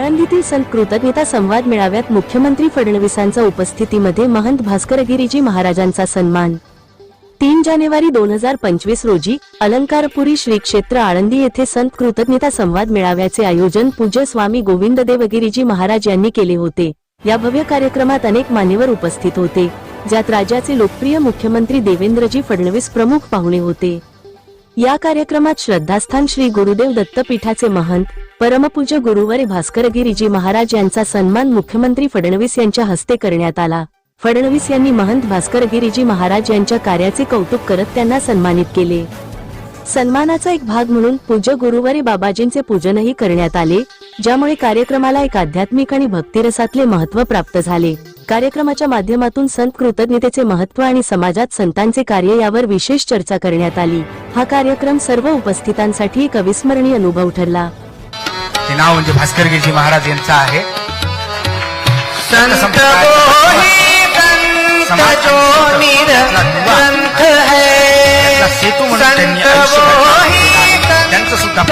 आळंदीतील संत कृतज्ञता संवाद मेळाव्यात मुख्यमंत्री फडणवीसांच्या उपस्थितीमध्ये महंत भास्करगिरीजी महाराजांचा सन्मान. तीन जानेवारी दोन हजार पंचवीस रोजी अलंकारपुरी श्री क्षेत्र आळंदी येथे संत कृतज्ञता संवाद मेळाव्याचे आयोजन पूज्य स्वामी गोविंद देवगिरीजी महाराज यांनी केले होते. या भव्य कार्यक्रमात अनेक मान्यवर उपस्थित होते. ज्यात राज्याचे लोकप्रिय मुख्यमंत्री देवेंद्रजी फडणवीस प्रमुख पाहुणे होते. या कार्यक्रमात श्रद्धास्थान श्री गुरुदेव दत्तपीठाचे महंत परमपूज्य गुरुवारी भास्करगिरीजी महाराज यांचा सन्मान मुख्यमंत्री फडणवीस यांच्या हस्ते करण्यात आला. फडणवीस यांनी महंत भास्करगिरीजी महाराज यांच्या कार्याचे कौतुक करत त्यांना सन्मानित केले. सन्मानाचा एक भाग म्हणून पूज्य गुरुवारी बाबाजींचे पूजनही करण्यात आले ज्यामुळे कार्यक्रमाला एक आध्यात्मिक आणि भक्तिरसातले महत्त्व प्राप्त झाले. कार्यक्रमाच्या माध्यमातून संत कृतज्ञतेचे महत्त्व आणि समाजात संतांचे कार्य यावर विशेष चर्चा करण्यात आली. हा कार्यक्रम सर्व उपस्थितांसाठी एक अविस्मरणीय अनुभव ठरला. ते नाव म्हणजे भास्करगिरीजी महाराज यांचं आहे. संत है। सेतू म्हणून त्यांनी. त्यांचं सुद्धा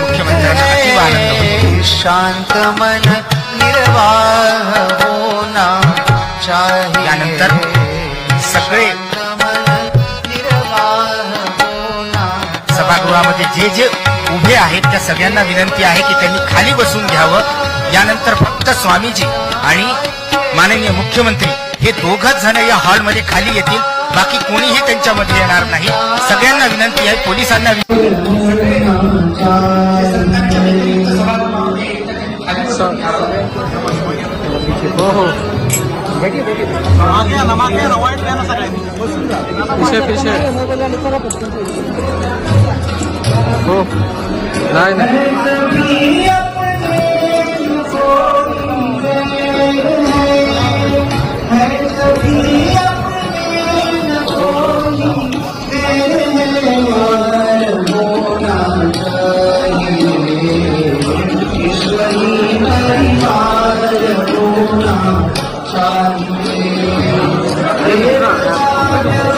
मुख्यमंत्र्यांना शांत मन चाहिए यानंतर सगळे सभागृहामध्ये जे जे उभे आहेत त्या सगळ्यांना विनंती आहे की त्यांनी खाली बसून घ्यावं. यानंतर फक्त स्वामीजी आणि माननीय मुख्यमंत्री हे दोघच जण या हॉलमध्ये खाली येतील. बाकी कोणीही त्यांच्यामध्ये येणार नाही. सगळ्यांना विनंती आहे पोलिसांना विनंती हो, हो. पीछे पीछे हो नाही नाही 一二三四